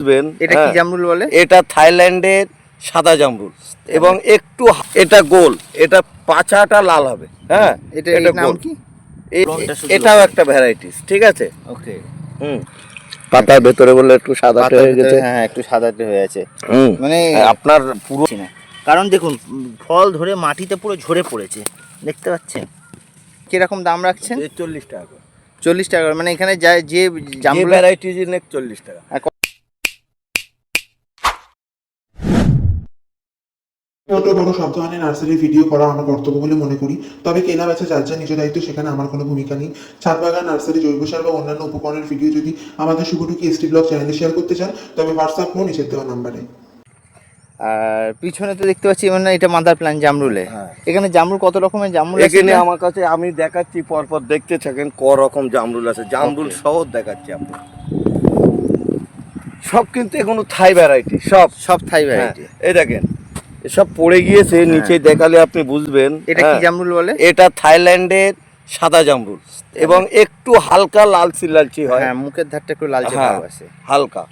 বুঝবেন এটা কি হ্যাঁ, জামরুল বলে? এটা থাইল্যান্ডের সাদা জামরুল। এবং একটু এটা গোল এটা পাচাটা লাল হবে হ্যাঁ। এটা এর নাম কি? এটাও একটা ভ্যারাইটিস ঠিক আছে? ওকে। হুম। পাতার ভেতরে বলে একটু সাদা হয়ে গেছে। হ্যাঁ একটু সাদাটে হয়ে আছে হুম। মানে আপনার পুরো কারণ দেখুন ফল ধরে মাটিতে পুরো ঝরে পড়েছে দেখতে পাচ্ছেন? কীরকম দাম রাখছেন? চল্লিশ টাকা করে। চল্লিশ টাকা করে। মানে এখানে যা যে জামরুল ভ্যারাইটিস নেক চল্লিশ টাকা। ছোট বড় সব ধরনের নার্সারির ভিডিও করা আমার কর্তব্য বলে মনে করি। তবে কেনা বেচা যার যা নিজ দায়িত্ব সেখানে আমার কোনো ভূমিকা নেই। ছাদ বাগান নার্সারি জৈব সার বা অন্যান্য উপকরণের ভিডিও যদি আমাদের শুভটুকি এসটি ব্লগ চ্যানেলে শেয়ার করতে চান তবে হোয়াটসঅ্যাপ ফোন নিচের দেওয়া নাম্বারে আর পিছনে তো দেখতে পাচ্ছি মানে এটা মাদার প্ল্যান জামরুলে। হ্যাঁ। এখানে জামরুল কত রকমের জামরুল আছে এখানে আমার কাছে আমি দেখাচ্ছি পরপর দেখতে থাকেন ক রকম জামরুল আছে। জামরুল. সহ দেখাচ্ছি আপনি সব কিন্তু এগুলো থাই ভ্যারাইটি সব। সব থাই ভ্যারাইটি এই দেখেন এসব পড়ে গিয়েছে নিচে দেখালে আপনি বুঝবেন এটা কি হ্যাঁ। জামরুল বলে? এটা থাইল্যান্ডের সাদা জামরুল এবং একটু হালকা লালচি লালচি হয়। হ্যাঁ মুখের ধারটা একটু লালচে হ্যাঁ, ভাব আছে হালকা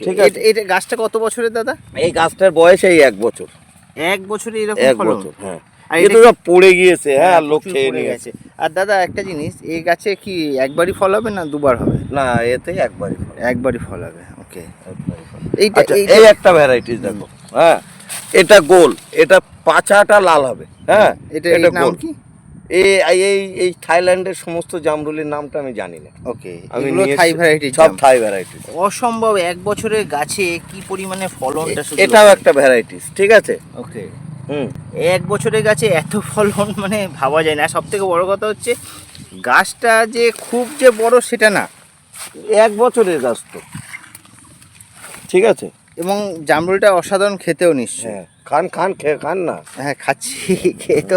ঠিক আছে। এটা গাছটা কত বছরের দাদা? এই গাছটার বয়স এই এক বছর। এক বছরে এরকম এক বছর হ্যাঁ। এটা সব পড়ে গিয়েছে হ্যাঁ হ্যাঁ, লোক খেয়ে নিয়ে গেছে। আর দাদা একটা জিনিস এই গাছে কি একবারই ফল হবে না দুবার হবে? না এতে একবারই ফল, একবারই ফল হবে ওকে। আচ্ছা, এইটা- এই একটা ভ্যারাইটিস দেখো হ্যাঁ। এটা গোল এটা পাচাটা লাল হবে হ্যাঁ? এটা নাম গোল। কি? এই এই এই থাইল্যান্ডের সমস্ত জামরুলের নামটা আমি জানি না। ওকে আমি এগুলো থাই ভ্যারাইটি সব থাই ভ্যারাইটিস অসম্ভব এক বছরের গাছে কি পরিমাণে ফলনটা শুধু এটাও একটা ভ্যারাইটিস ঠিক আছে? ওকে হুম। এক বছরের গাছে এত ফলন মানে ভাবা যায় না। সব থেকে বড় কথা হচ্ছে গাছটা যে খুব যে বড় সেটা না এক বছরের গাছ তো। ঠিক আছে? এবং জামরুলটা অসাধারণ খেতেও নিশ্চয় হ্যাঁ খান খান খেয়ে খান না। হ্যাঁ খাচ্ছি খেয়ে তো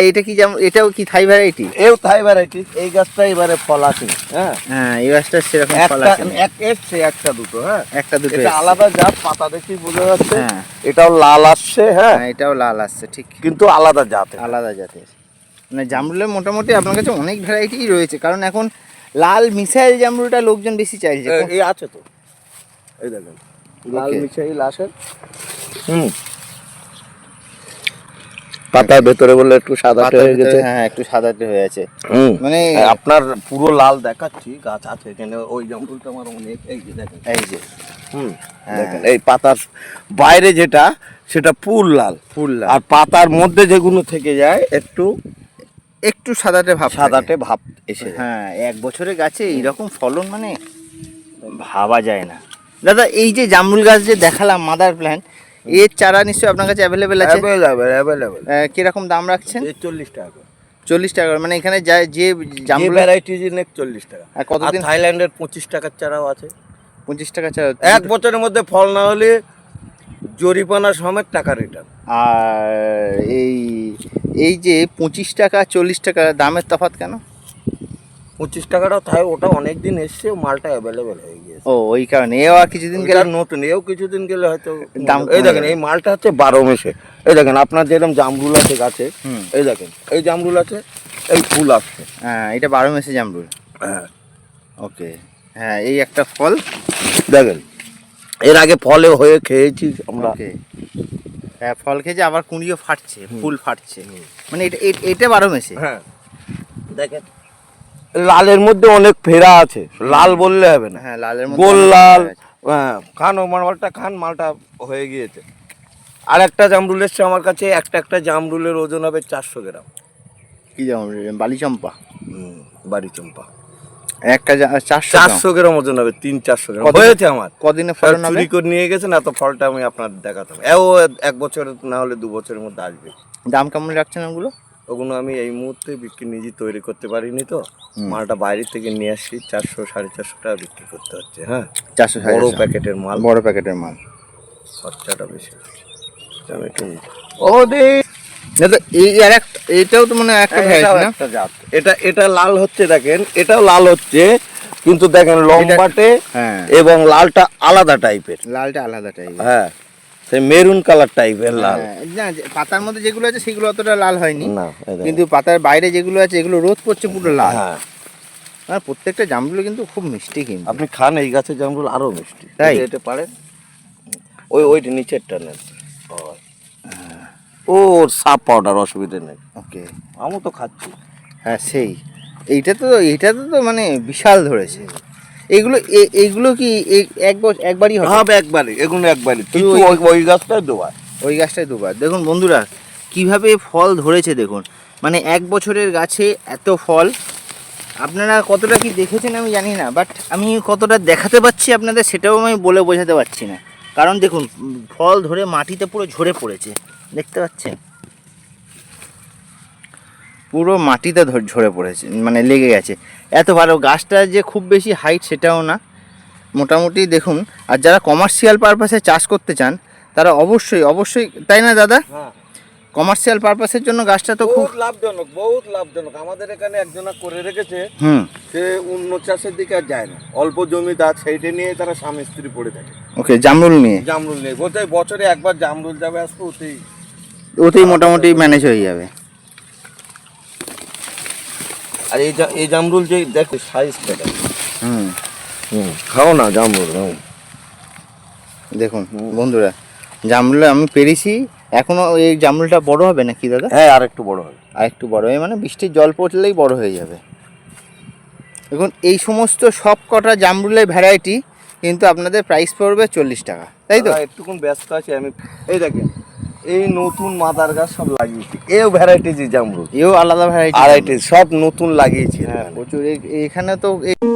এটা কি যেমন এটাও কি থাই ভ্যারাইটি এও থাই ভ্যারাইটি এই গাছটা এবারে ফল আসেনি হ্যাঁ। হ্যাঁ এই গাছটা সেরকম ফল আসেনি। এক এসছে একটা দুটো হ্যাঁ। একটা দুটো এটা আলাদা জাত পাতা দেখেই বোঝা যাচ্ছে। হ্যাঁ। এটাও লাল আসছে হ্যাঁ। হ্যাঁ এটাও লাল আসছে ঠিক। কিন্তু আলাদা জাত আলাদা জাতের। মানে জামরুলের মোটামুটি আপনার কাছে অনেক ভ্যারাইটিই রয়েছে কারণ এখন লাল মিসাইল জামরুলটা লোকজন বেশি চাইছে। এই আছে তো। এই দেখেন। লাল Okay. মিশাইল হুম। পাতার ভেতরে বলে একটু সাদা হয়ে গেছে। হ্যাঁ একটু সাদাটে হয়ে আছে। মানে আপনার পুরো লাল দেখাচ্ছি গাছ আছে এখানে ওই জামরুলটা আমার অনেক এই যে দেখেন। এই যে। হুম হ্যাঁ। দেখেন এই পাতার বাইরে যেটা সেটা পুর লাল। ফুল লাল। আর পাতার মধ্যে যেগুলো থেকে যায় একটু একটু সাদাটে ভাব। সাদাটে ভাব এসে হ্যাঁ এক বছরে গাছে এইরকম ফলন মানে ভাবা যায় না। দাদা এই যে জামরুল গাছ যে দেখালাম মাদার প্ল্যান্ট এর চারা নিশ্চয়ই আপনার কাছে অ্যাভেলেবেল আছে অ্যাভেলেবেল। আহ, কীরকম দাম রাখছেন চল্লিশ টাকা। চল্লিশ টাকা মানে এখানে যা যে জামরুল ভ্যারাইটিজ নেক চল্লিশ টাকা আর কতদিন? থাইল্যান্ডের পঁচিশ টাকার চারাও আছে পঁচিশ টাকা চারা এক বছরের মধ্যে ফল না হলে জরিপানা সমেত টাকা রিটার্ন আর এই এই যে পঁচিশ টাকা চল্লিশ টাকা দামের তফাৎ কেন পঁচিশ টাকাটাও তাই ওটা অনেক দিন এসছে মালটা অ্যাভেলেবেল হয়ে গিয়েছে। ও ওই কারণে। এও আর কিছুদিন গেলে নতুন এও কিছুদিন গেলে হয়তো দাম এই দেখেন এই মালটা হচ্ছে বারো মেশে এই দেখেন আপনার যেরকম জামরুল আছে গাছে এই দেখেন এই জামরুল আছে এই ফুল আসছে। হ্যাঁ এটা বারো মাসে জামরুল। হ্যাঁ। ওকে। হ্যাঁ এই একটা ফল। দেখেন এর আগে ফলে হয়ে খেয়েছি আমরা। হ্যাঁ ফল খেয়েছি আবার কুঁড়িও ফাটছে ফুল ফাটছে। মানে এটা এটা বারো মাসে? হ্যাঁ। দেখেন লালের মধ্যে অনেক ফেরা আছে। লাল বললে হবে না। হ্যাঁ লালের মধ্যে গোল লাল হ্যাঁ খান ও মালটা খান মালটা হয়ে গিয়েছে। আর একটা জামরুল এসছে আমার কাছে একটা একটা জামরুলের ওজন হবে চারশো গ্রাম। কি জামরুল? বালি চম্পা? হুম, বাড়ি চম্পা। একটা চারশো। চারশো গ্রাম ওজন হবে তিন চারশো গ্রাম। হয়েছে আমার। কদিনে ফল চুরি করে নিয়ে গেছে না তো ফলটা আমি আপনার দেখাতাম এও এক বছর না হলে দু বছরের মধ্যে আসবে। দাম কেমন রাখছেন ওগুলো? ওগুলো আমি এই মুহূর্তে বিক্রি নিজে তৈরি করতে পারিনি তো। মালটা বাইরে থেকে নিয়ে আসছি চারশো সাড়ে চারশো টাকা বিক্রি করতে হচ্ছে হ্যাঁ? চারশো বড় প্যাকেটের মাল। বড় প্যাকেটের মাল। খরচাটা বেশি আমি একটু ও দে। এটাও তো মানে একটা একটা জাত। এটা এটা লাল হচ্ছে দেখেন এটাও লাল হচ্ছে কিন্তু দেখেন লম্বাটে হ্যাঁ। এবং লালটা আলাদা টাইপের লালটা আলাদা টাইপের হ্যাঁ। সেই মেরুন কালার টাইপের লাল। না পাতার মধ্যে যেগুলো আছে সেগুলো অতটা লাল হয়নি। না কিন্তু পাতার বাইরে যেগুলো আছে এগুলো রোদ পড়ছে পুরো লাল। হ্যাঁ। আর প্রত্যেকটা জামরুল কিন্তু খুব মিষ্টি কিন্তু। আপনি খান এই গাছের জামরুল আরও মিষ্টি। তাই? এটা পারেন। ওই ওইটা নিচেরটা নেন। ও ওর সাপ পাউডার অসুবিধা নেই। ওকে। আমি তো খাচ্ছি। হ্যাঁ সেই। এইটা তো এইটা তো তো মানে বিশাল ধরেছে। এগুলো এইগুলো কি এক বছর একবারই হবে? হবে একবারই এগুলো একবারই কিন্তু ওই- ওই গাছটাই দেওয়া ওই গাছটায় দুবার। দেখুন বন্ধুরা কীভাবে ফল ধরেছে দেখুন। মানে এক বছরের গাছে এত ফল আপনারা কতটা কি দেখেছেন আমি জানি না বাট আমি কতটা দেখাতে পাচ্ছি আপনাদের সেটাও আমি বলে বোঝাতে পারছি না। কারণ দেখুন ফল ধরে মাটিতে পুরো ঝরে পড়েছে দেখতে পাচ্ছেন? পুরো মাটিতে ঝরে পড়েছে মানে লেগে গেছে। এত ভালো গাছটা যে খুব বেশি হাইট সেটাও না। মোটামুটি দেখুন আর যারা কমার্শিয়াল পারপাসে চাষ করতে চান তারা অবশ্যই অবশ্যই তাই না দাদা? হ্যাঁ। কমার্শিয়াল পারপাসের জন্য গাছটা তো খুব লাভজনক বহুত লাভজনক। আমাদের এখানে একজনা করে রেখেছে হুম। সে অন্য চাষের দিকে আর যায় না। অল্প জমি তার সেইটা নিয়ে তারা স্বামী স্ত্রী পড়ে থাকে। ওকে জামরুল নিয়ে? জামরুল নিয়ে। বলতে বছরে একবার জামরুল যাবে আসতো ওতেই ওতেই মোটামুটি ম্যানেজ হয়ে যাবে। আর এই এই জামরুল যে দেখো সাইজটা হুম হুম খাও না জামরুল। দেখুন বন্ধুরা জামরুল আমি পেরেছি এখনও এই জামরুলটা বড় হবে নাকি দাদা? হ্যাঁ আর একটু বড় হবে। আর একটু বড় হয়ে মানে বৃষ্টির জল পড়লেই বড় হয়ে যাবে। দেখুন এই সমস্ত সব কটা জামরুলের ভ্যারাইটি কিন্তু আপনাদের প্রাইস পড়বে চল্লিশ টাকা তাই তো? দাদা, একটুক্ষণ ব্যস্ত আছি আমি। এই দেখেন এই নতুন মাদার গাছ সব লাগিয়েছি। এও ভ্যারাইটিজ জামরুল। এও আলাদা ভ্যারাইটি সব নতুন লাগিয়েছি হ্যাঁ। প্রচুর। এখানে তো এ-